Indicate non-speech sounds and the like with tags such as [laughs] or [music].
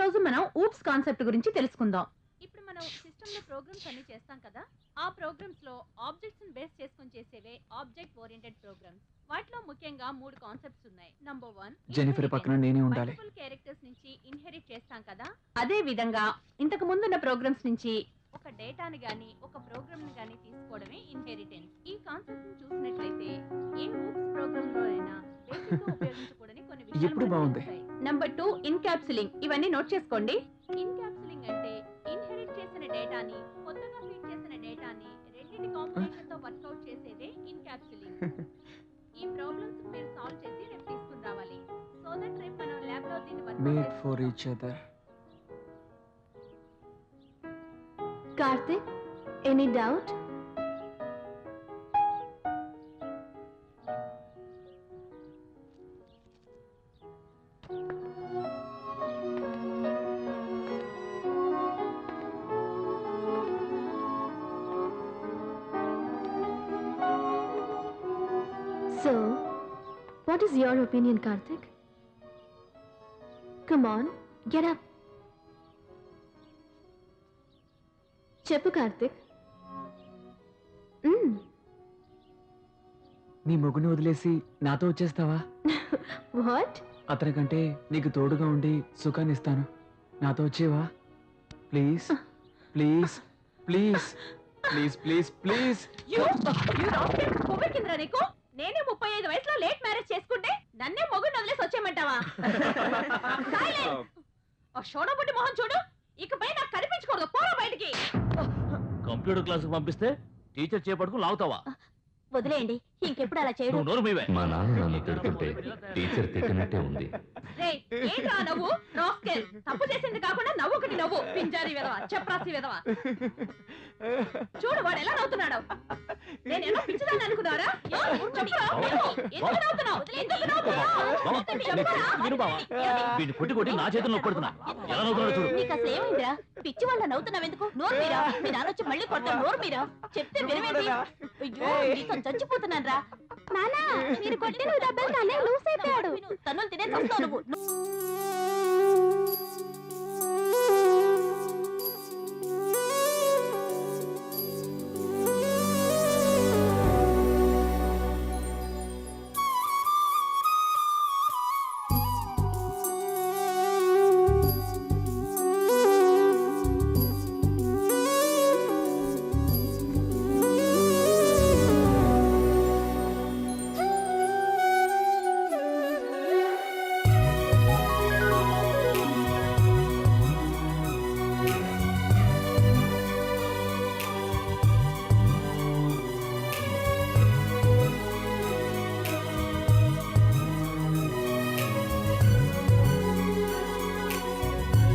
రోజు మనం oops concept గురించి తెలుసుకుందాం. ఇప్పుడు మనం సిస్టమ్లో ప్రోగ్రామ్స్ అన్ని చేస్తాం కదా ఆ ప్రోగ్రామ్స్లో ఆబ్జెక్ట్స్ని బేస్ చేసుకొని చేసేవే ఆబ్జెక్ట్ ఓరియంటెడ్ ప్రోగ్రామ్స్. వాటిలో ముఖ్యంగా మూడు కాన్సెప్ట్స్ ఉన్నాయి. నంబర్ వన్ జెనిఫర్ పక్కన నేనే ఉండాలి. మల్టిపుల్ క్యారెక్టర్స్ నుంచి ఇన్హెరిట్ చేస్తాం కదా. అదే విధంగా ఇంతకు ముందున్న ప్రోగ్రామ్స్ నుంచి ఒక డేటాని గాని ఒక ప్రోగ్రామ్ని గాని తీసుకోవడమే ఇన్హెరిటెన్స్ ఈ కాన్సెప్ట్ని చూసినట్లయితే ఏ ఊప్స్ ప్రోగ్రామ్లో అయినా బేసిక్గా ఉపయోగించకూడని కొన్ని విషయాలు ఎప్పుడు బాగుంది. నంబర్ టూ ఇన్కాప్సులింగ్ ఇవన్నీ నోట్ చేసుకోండి. ఇన్కాప్సులింగ్ అంటే ఇన్హెరిట్ చేసిన డేటాని కొత్తగా ఫీడ్ చేసిన డేటాని రెండింటి కాంబినేషన్తో వర్కౌట్ చేసేదే ఇన్కాప్సులింగ్ ఈ ప్రాబ్లమ్స్ మీరు సాల్వ్ చేసి రేపు తీసుకుని రావాలి. సో దట్ రేపు మనం ల్యాబ్లో దీన్ని made for each other Karthik any doubt So, what is your opinion, Karthik? Come on, get up. చెప్పు కార్తిక్ మ్మ్. నీ మొగుని వదిలేసి నాతో వచ్చేస్తావా? [laughs] వాట్ అతనికంటే నీకు తోడుగా ఉండి సుఖాన్ని ఇస్తాను. నాతో వచ్చేవా? Please please please please please please నేనే ముప్పై ఐదు వయసులో లేట్ మ్యారేజ్ చేసుకుంటే నన్నే మొగుడు వదిలేసి వచ్చేయమంటావా? [laughs] Silence! ఆ షోడబుట్టి మొహం చూడు. ఇకపై నాకు కనిపించకూడదు. పోరా బయటికి. కంప్యూటర్ క్లాస్ పంపిస్తే టీచర్ చేపట్టుకుని లాగుతావా? వదిలేయండి. ఇంకెప్పుడు అలా చేయడు నువ్వు నోరు మీవే మా నాన్న నన్ను తిడుతుంటే టీచర్ తిట్టినట్టే ఉంది. ఏంట్రా నవ్వు? రాస్కెల్ తప్పు చేసింది కాకుండా నవ్వు ఒకటి నవ్వు. పింజారి విధవ చెప్రాసి విధవ. చూడు వాడు ఎలా నవ్వుతున్నాడు. నేను ఎలా పిచ్చిదాన్ని అనుకున్నారా? యో, చెప్పురా, నవ్వు. ఎందుకు నవ్వుతున్నావు? ఎందుకు నవ్వుతున్నావు? చెప్పరా? విను బావా వీడిని కొట్టి కొట్టి నా చేతుల్లో నొప్పుడుతున్నా ఎలా నవ్వుతున్నాడు చూడు. నీకు అసలు ఏమైందిరా? పిచ్చి వాళ్ళ నవ్వుతున్నావు ఎందుకు? నోరు మీరా? మీ నాన్న వచ్చి మళ్ళీ కొడతా నోరు మీరా? చెప్తే వినవేంటి? అయ్యో నీతో చచ్చిపోతున్నాను రా [laughs] నానా మీరు కొట్టిన డబ్బులు తానే లూస్ అయిపోయాడు. తన్నులు తినే నువ్వు